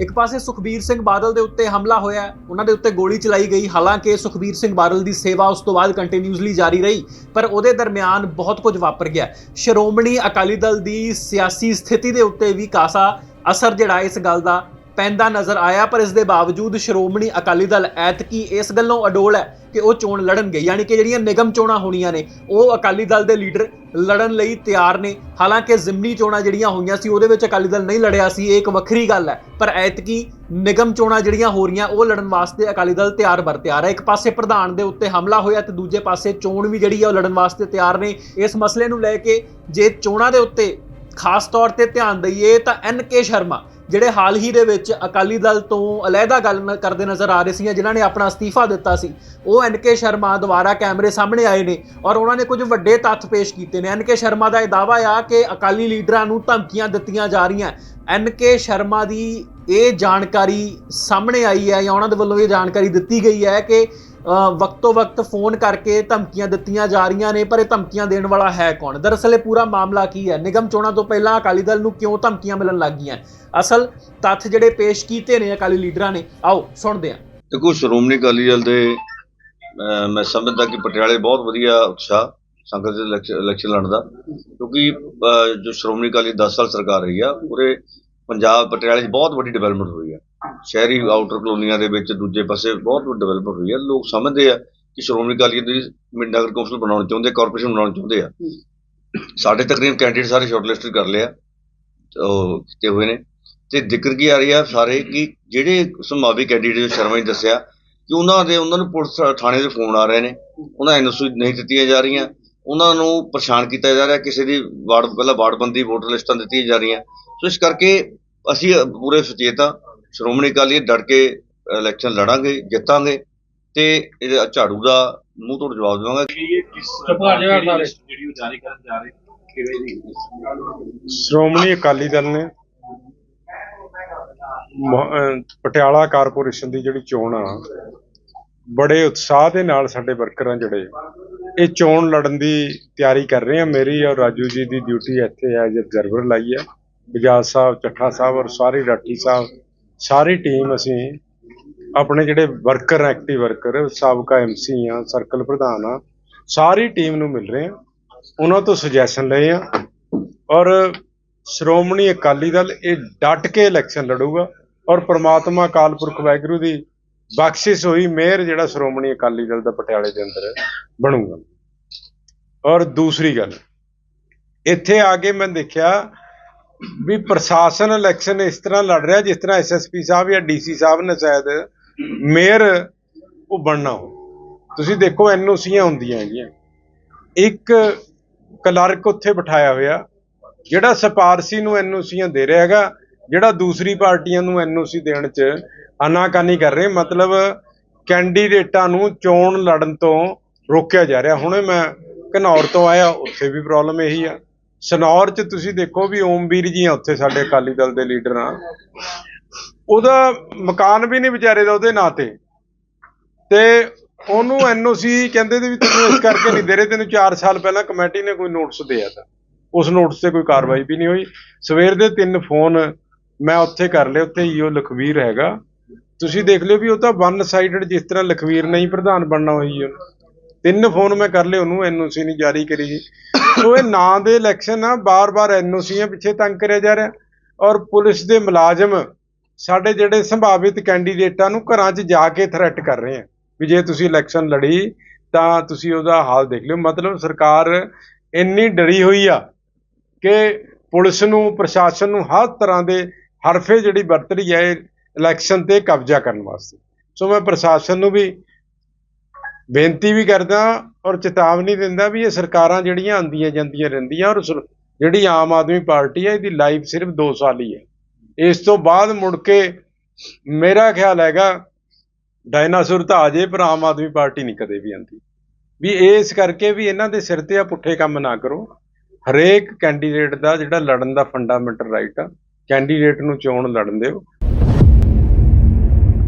ਇੱਕ ਪਾਸੇ ਸੁਖਬੀਰ ਸਿੰਘ ਬਾਦਲ ਦੇ ਉੱਤੇ ਹਮਲਾ ਹੋਇਆ ਉਹਨਾਂ ਦੇ ਉੱਤੇ ਗੋਲੀ ਚਲਾਈ ਗਈ। ਹਾਲਾਂਕਿ ਸੁਖਬੀਰ ਸਿੰਘ ਬਾਦਲ ਦੀ ਸੇਵਾ ਉਸ ਤੋਂ ਬਾਅਦ ਕੰਟੀਨਿਊਸਲੀ ਜਾਰੀ ਰਹੀ, ਪਰ ਉਹਦੇ ਦਰਮਿਆਨ ਬਹੁਤ ਕੁਝ ਵਾਪਰ ਗਿਆ। ਸ਼੍ਰੋਮਣੀ ਅਕਾਲੀ ਦਲ ਦੀ ਸਿਆਸੀ ਸਥਿਤੀ ਦੇ ਉੱਤੇ ਵੀ ਕਾਸਾ ਅਸਰ ਜਿਹੜਾ ਇਸ ਗੱਲ ਦਾ ਪੈਂਦਾ ਨਜ਼ਰ ਆਇਆ, ਪਰ ਇਸ ਦੇ ਬਾਵਜੂਦ ਸ਼੍ਰੋਮਣੀ ਅਕਾਲੀ ਦਲ ਐਤਕੀ ਇਸ ਗੱਲੋਂ ਅਡੋਲ ਹੈ ਕਿ ਉਹ ਚੋਣ ਲੜਨਗੇ। ਯਾਨੀ ਕਿ ਜਿਹੜੀਆਂ ਨਿਗਮ ਚੋਣਾਂ ਹੋਣੀਆਂ ਨੇ, ਉਹ ਅਕਾਲੀ ਦਲ ਦੇ ਲੀਡਰ ਲੜਨ ਲਈ ਤਿਆਰ ਨੇ। ਹਾਲਾਂਕਿ ਜ਼ਿਮਨੀ ਚੋਣਾਂ ਜਿਹੜੀਆਂ ਹੋਈਆਂ ਸੀ, ਉਹਦੇ ਵਿੱਚ ਅਕਾਲੀ ਦਲ ਨਹੀਂ ਲੜਿਆ ਸੀ, ਇਹ ਇੱਕ ਵੱਖਰੀ ਗੱਲ ਹੈ। ਪਰ ਐਤਕੀ ਨਿਗਮ ਚੋਣਾਂ ਜਿਹੜੀਆਂ ਹੋ ਰਹੀਆਂ, ਉਹ ਲੜਨ ਵਾਸਤੇ ਅਕਾਲੀ ਦਲ ਤਿਆਰ ਬਰ ਤਿਆਰ ਹੈ। ਇੱਕ ਪਾਸੇ ਪ੍ਰਧਾਨ ਦੇ ਉੱਤੇ ਹਮਲਾ ਹੋਇਆ ਤੇ ਦੂਜੇ ਪਾਸੇ ਚੋਣ ਵੀ ਜਿਹੜੀ ਹੈ, ਉਹ ਲੜਨ ਵਾਸਤੇ ਤਿਆਰ ਨੇ। ਇਸ ਮਸਲੇ ਨੂੰ ਲੈ ਕੇ ਜੇ ਚੋਣਾਂ ਦੇ ਉੱਤੇ ਖਾਸ ਤੌਰ ਤੇ ਧਿਆਨ ਦਈਏ, ਤਾਂ ਐਨ ਕੇ ਸ਼ਰਮਾ ਜਿਹੜੇ ਹਾਲ ਹੀ ਦੇ ਵਿੱਚ ਅਕਾਲੀ ਦਲ ਤੋਂ ਅਲੱਗਾ ਗੱਲ ਕਰਦੇ ਨਜ਼ਰ ਆ ਰਹੇ ਸੀ ਜਿਨ੍ਹਾਂ ਨੇ ਆਪਣਾ ਅਸਤੀਫਾ ਦਿੱਤਾ ਸੀ। ਉਹ ਐਨ ਕੇ ਸ਼ਰਮਾ ਦੁਆਰਾ ਕੈਮਰੇ ਸਾਹਮਣੇ ਆਏ ਨੇ ਔਰ ਉਹਨਾਂ ਨੇ ਕੁਝ ਵੱਡੇ ਤੱਥ ਪੇਸ਼ ਕੀਤੇ ਨੇ। ਐਨ ਕੇ ਸ਼ਰਮਾ ਦਾ ਇਹ ਦਾਅਵਾ ਆ ਕਿ ਅਕਾਲੀ ਲੀਡਰਾਂ ਨੂੰ ਧਮਕੀਆਂ ਦਿੱਤੀਆਂ ਜਾ ਰਹੀਆਂ। ਐਨ ਕੇ ਸ਼ਰਮਾ ਦੀ ਇਹ ਜਾਣਕਾਰੀ ਸਾਹਮਣੇ ਆਈ ਹੈ ਜਾਂ ਉਹਨਾਂ ਦੇ ਵੱਲੋਂ ਇਹ ਜਾਣਕਾਰੀ ਦਿੱਤੀ ਗਈ ਹੈ ਕਿ ਵਕਤੋ ਵਕਤ ਫੋਨ ਕਰਕੇ ਧਮਕੀਆਂ ਦਿੱਤੀਆਂ ਜਾ ਰਹੀਆਂ ਨੇ, ਪਰ ਇਹ ਧਮਕੀਆਂ ਦੇਣ ਵਾਲਾ ਹੈ ਕੌਣ? ਦਰਅਸਲ ਇਹ ਪੂਰਾ ਮਾਮਲਾ ਕੀ ਹੈ? ਨਿਗਮ ਚੋਣਾਂ ਤੋਂ ਪਹਿਲਾਂ ਅਕਾਲੀ ਦਲ ਨੂੰ ਕਿਉਂ ਧਮਕੀਆਂ ਮਿਲਣ ਲੱਗ ਗਈਆਂ? ਅਸਲ ਤੱਥ ਜਿਹੜੇ ਪੇਸ਼ ਕੀਤੇ ਨੇ ਅਕਾਲੀ ਲੀਡਰਾਂ ਨੇ, ਆਓ ਸੁਣਦੇ ਹਾਂ। ਦੇਖੋ, ਸ਼੍ਰੋਮਣੀ ਅਕਾਲੀ ਦਲ ਦੇ ਮੈਂ ਸਮਝਦਾ ਕਿ ਪਟਿਆਲੇ ਬਹੁਤ ਵਧੀਆ ਉਤਸ਼ਾਹ ਸੰਗਤ ਦੇ ਇਲੈਕਸ਼ਨ ਲੜਨ ਦਾ, ਕਿਉਂਕਿ ਜੋ ਸ਼੍ਰੋਮਣੀ ਅਕਾਲੀ 10 ਸਾਲ ਸਰਕਾਰ ਰਹੀ ਆ, ਪੂਰੇ ਪੰਜਾਬ, ਪਟਿਆਲੇ 'ਚ ਬਹੁਤ ਵੱਡੀ ਡਿਵੈਲਪਮੈਂਟ ਹੋਈ ਆ। ਸ਼ਹਿਰੀ ਆਊਟਰ ਕਲੋਨੀਆਂ ਦੇ ਵਿੱਚ ਦੂਜੇ ਪਾਸੇ ਬਹੁਤ ਵੱਡੀ ਡਿਵੈਲਪਮੈਂਟ ਹੋਈ ਆ ਲੋਕ ਸਮਝਦੇ ਆ ਕਿ ਸ਼੍ਰੋਮਣੀ ਅਕਾਲੀ ਦਲ ਮਿਡ ਨਗਰ ਕੌਂਸਲ ਬਣਾਉਣਾ ਚਾਹੁੰਦੇ ਕਾਰਪੋਰੇਸ਼ਨ ਬਣਾਉਣਾ ਚਾਹੁੰਦੇ ਆ। ਸਾਡੇ ਤਕਰੀਬਨ ਕੈਂਡੀਡੇਟ ਸਾਰੇ ਸ਼ਾਰਟਲਿਸਟਡ ਕਰ ਲਿਆ ਉਹ ਕੀਤੇ ਹੋਏ ਨੇ। ਤੇ ਜ਼ਿਕਰ ਕੀ ਆ ਰਹੀ ਆ ਸਾਰੇ ਕਿ ਜਿਹੜੇ ਸੰਭਾਵੀ ਕੈਂਡੀਡੇਟ ਸ਼ਰਮਾ ਜੀ ਦੱਸਿਆ ਕਿ ਉਹਨਾਂ ਦੇ ਉਹਨਾਂ ਨੂੰ ਪੁਲਿਸ ਥਾਣੇ ਦੇ ਫੋਨ ਆ ਰਹੇ ਨੇ। ਉਹਨਾਂ ਐਨਓਸੀ ਨਹੀਂ ਦਿੱਤੀਆਂ ਜਾ ਰਹੀਆਂ। ਉਹਨਾਂ ਨੂੰ ਪਰੇਸ਼ਾਨ ਕੀਤਾ ਜਾ ਰਿਹਾ ਕਿਸੇ ਦੀ ਵਾਰਡ ਪਹਿਲਾਂ ਵਾਰਡਬੰਦੀ ਵੋਟਰ ਲਿਸਟਾਂ ਦਿੱਤੀਆਂ ਜਾ ਰਹੀਆਂ। ਸੋ ਇਸ ਕਰਕੇ ਅਸੀਂ ਪੂਰੇ ਸੁਚੇਤ ਹਾਂ ਸ਼੍ਰੋਮਣੀ ਅਕਾਲੀ ਡਟ ਕੇ ਇਲੈਕਸ਼ਨ ਲੜਾਂਗੇ, ਜਿੱਤਾਂਗੇ ਤੇ ਇਹਦੇ ਝਾੜੂ ਦਾ ਮੂੰਹ ਤੋੜ ਜਵਾਬ ਦੇਵਾਂਗੇ। ਇਹ ਕਿਸ ਜਿਹੜੀ ਉਹ ਜਾਰੀ ਕਰਨ ਜਾ ਰਹੇ ਕਿਵੇਂ ਦੀ ਸ਼੍ਰੋਮਣੀ ਅਕਾਲੀ ਦਲ ਨੇ ਪਟਿਆਲਾ ਕਾਰਪੋਰੇਸ਼ਨ ਦੀ ਜਿਹੜੀ ਚੋਣ ਆ, ਬੜੇ ਉਤਸ਼ਾਹ ਦੇ ਨਾਲ ਸਾਡੇ ਵਰਕਰ ਆ ਜਿਹੜੇ ਇਹ ਚੋਣ ਲੜਨ ਦੀ ਤਿਆਰੀ ਕਰ ਰਹੇ ਆ। ਮੇਰੀ ਔਰ ਰਾਜੂ ਜੀ ਦੀ ਡਿਊਟੀ ਇੱਥੇ ਐਜ਼ ਅਬਜ਼ਰਵਰ ਲਾਈ ਹੈ। ਬਜਾਜ ਸਾਹਿਬ, ਚੱਠਾ ਸਾਹਿਬ ਔਰ ਸਾਰੇ ਰਾਠੀ ਸਾਹਿਬ ਸਾਰੀ ਟੀਮ ਅਸੀਂ ਆਪਣੇ ਜਿਹੜੇ ਵਰਕਰ ਐਕਟਿਵ ਵਰਕਰ ਸਾਬਕਾ ਐਮਸੀ ਆ ਸਰਕਲ ਪ੍ਰਧਾਨ ਆ, ਸਾਰੀ ਟੀਮ ਨੂੰ ਮਿਲ ਰਹੇ ਆ। ਉਹਨਾਂ ਤੋਂ ਸੁਜੈਸ਼ਨ ਲਏ ਆ ਔਰ ਸ਼੍ਰੋਮਣੀ ਅਕਾਲੀ ਦਲ ਇਹ ਡਟ ਕੇ ਇਲੈਕਸ਼ਨ ਲੜੂਗਾ ਔਰ ਪ੍ਰਮਾਤਮਾ ਅਕਾਲ ਪੁਰਖ ਵਾਹਿਗੁਰੂ ਦੀ ਬਖਸ਼ਿਸ਼ ਹੋਈ ਮਿਹਰ ਜਿਹੜਾ ਸ਼੍ਰੋਮਣੀ ਅਕਾਲੀ ਦਲ ਦਾ ਪਟਿਆਲੇ ਦੇ ਅੰਦਰ ਬਣੂਗਾ। ਔਰ ਦੂਸਰੀ ਗੱਲ, ਇੱਥੇ ਆ ਕੇ ਮੈਂ ਦੇਖਿਆ ਵੀ ਪ੍ਰਸ਼ਾਸਨ ਇਲੈਕਸ਼ਨ ਇਸ ਤਰ੍ਹਾਂ ਲੜ ਰਿਹਾ ਜਿਸ ਤਰ੍ਹਾਂ ਐਸਐਸਪੀ ਸਾਹਿਬ ਜਾਂ ਡੀਸੀ ਸਾਹਿਬ ਨੇ ਸ਼ਾਇਦ ਮੇਅਰ ਉਹ ਬਣਨਾ ਹੋ ਤੁਸੀਂ ਦੇਖੋ ਐਨਓਸੀਆਂ ਹੁੰਦੀਆਂ ਹੈਗੀਆਂ। ਇੱਕ ਕਲਰਕ ਉੱਥੇ ਬਿਠਾਇਆ ਹੋਇਆ, ਜਿਹੜਾ ਸਪਾਰਸੀ ਨੂੰ ਐਨਓਸੀਆਂ ਦੇ ਰਿਹਾ ਹੈਗਾ, ਜਿਹੜਾ ਦੂਸਰੀ ਪਾਰਟੀਆਂ ਨੂੰ ਐਨਓਸੀ ਦੇਣ 'ਚ ਅਨਾਕਾਨੀ ਕਰ ਰਹੇ, ਮਤਲਬ ਕੈਂਡੀਡੇਟਾਂ ਨੂੰ ਚੋਣ ਲੜਨ ਤੋਂ ਰੋਕਿਆ ਜਾ ਰਿਹਾ। ਹੁਣੇ ਮੈਂ ਘਨੌਰ ਤੋਂ ਆਇਆ, ਉੱਥੇ ਵੀ ਪ੍ਰੋਬਲਮ ਇਹੀ ਆ। ਸਨੌਰ 'ਚ ਤੁਸੀਂ ਦੇਖੋ ਵੀ ਓਮਵੀਰ ਜੀ ਆ ਉੱਥੇ ਸਾਡੇ ਅਕਾਲੀ ਦਲ ਦੇ ਲੀਡਰ ਆ। ਉਹਦਾ ਮਕਾਨ ਵੀ ਨਹੀਂ ਵਿਚਾਰੇ ਦਾ ਉਹਦੇ ਨਾਂ ਤੇ। ਤੇ ਉਹਨੂੰ ਐਨਓਸੀ ਕਹਿੰਦੇ ਤੇ ਵੀ ਤੈਨੂੰ ਇਸ ਕਰਕੇ ਨਹੀਂ ਦੇ ਰਹੇ, ਤੈਨੂੰ 4 ਸਾਲ ਪਹਿਲਾਂ ਕਮੇਟੀ ਨੇ ਕੋਈ ਨੋਟਿਸ ਦਿਆ ਤਾ। ਉਸ ਨੋਟਿਸ ਤੇ ਕੋਈ ਕਾਰਵਾਈ ਵੀ ਨਹੀਂ ਹੋਈ। ਸਵੇਰ ਦੇ ਤਿੰਨ ਫੋਨ ਮੈਂ ਉੱਥੇ ਕਰ ਲਏ, ਉੱਥੇ ਈਓ ਲਖਵੀਰ ਹੈਗਾ। ਤੁਸੀਂ ਦੇਖ ਲਿਓ ਵੀ ਉਹ ਤਾਂ ਵਨ ਸਾਈਡਡ ਜਿਸ ਤਰ੍ਹਾਂ ਲਖਵੀਰ ਨਹੀਂ ਪ੍ਰਧਾਨ ਬਣਨਾ ਹੋਈ ਉਹਨੂੰ ਤਿੰਨ ਫੋਨ ਮੈਂ ਕਰ ਲਏ ਉਹਨੂੰ ਐਨਓਸੀ ਨਹੀਂ ਜਾਰੀ ਕਰੀ ਜੀ ਸੋ ਇਹ ਨਾਂ ਦੇ ਇਲੈਕਸ਼ਨ ਆ, ਬਾਰ-ਬਾਰ ਐਨਓਸੀਆਂ ਪਿੱਛੇ ਤੰਗ ਕਰਿਆ ਜਾ ਰਿਹਾ। ਔਰ ਪੁਲਿਸ ਦੇ ਮੁਲਾਜ਼ਮ ਸਾਡੇ ਜਿਹੜੇ ਸੰਭਾਵਿਤ ਕੈਂਡੀਡੇਟਾਂ ਨੂੰ ਘਰਾਂ 'ਚ ਜਾ ਕੇ ਥ੍ਰੈਟ ਕਰ ਰਹੇ ਆ ਵੀ ਜੇ ਤੁਸੀਂ ਇਲੈਕਸ਼ਨ ਲੜੀ, ਤਾਂ ਤੁਸੀਂ ਉਹਦਾ ਹਾਲ ਦੇਖ ਲਿਓ। ਮਤਲਬ ਸਰਕਾਰ ਇੰਨੀ ਡਰੀ ਹੋਈ ਆ ਕਿ ਪੁਲਿਸ ਨੂੰ, ਪ੍ਰਸ਼ਾਸਨ ਨੂੰ ਹਰ ਤਰ੍ਹਾਂ ਦੇ ਹਰਫੇ ਜਿਹੜੀ ਵਰਤ ਰਹੀ ਹੈ ਇਲੈਕਸ਼ਨ ਤੇ ਕਬਜ਼ਾ ਕਰਨ ਵਾਸਤੇ। ਸੋ ਮੈਂ ਪ੍ਰਸ਼ਾਸਨ ਨੂੰ ਵੀ ਬੇਨਤੀ ਵੀ ਕਰਦਾ ਔਰ ਚੇਤਾਵਨੀ ਦਿੰਦਾ ਵੀ ਇਹ ਸਰਕਾਰਾਂ ਜਿਹੜੀਆਂ ਆਉਂਦੀਆਂ ਜਾਂਦੀਆਂ ਰਹਿੰਦੀਆਂ ਔਰ ਜਿਹੜੀ ਆਮ ਆਦਮੀ ਪਾਰਟੀ ਹੈ, ਇਹਦੀ ਲਾਈਫ ਸਿਰਫ 2 ਸਾਲ ਹੀ ਹੈ। ਇਸ ਤੋਂ ਬਾਅਦ ਮੁੜ ਕੇ ਮੇਰਾ ਖਿਆਲ ਹੈਗਾ, ਡਾਇਨਾਸੌਰ ਤਾਂ ਆ ਜੇ ਪਰ ਆਮ ਆਦਮੀ ਪਾਰਟੀ ਨਹੀਂ ਕਦੇ ਵੀ ਆਉਂਦੀ। ਵੀ ਇਸ ਕਰਕੇ ਵੀ ਇਹਨਾਂ ਦੇ ਸਿਰ ਤੇ ਆ ਪੁੱਠੇ ਕੰਮ ਨਾ ਕਰੋ। ਹਰੇਕ ਕੈਂਡੀਡੇਟ ਦਾ ਜਿਹੜਾ ਲੜਨ ਦਾ ਫੰਡਾਮੈਂਟਲ ਰਾਈਟ ਆ ਕੈਂਡੀਡੇਟ ਨੂੰ ਚੋਣ ਲੜਨ ਦਿਓ।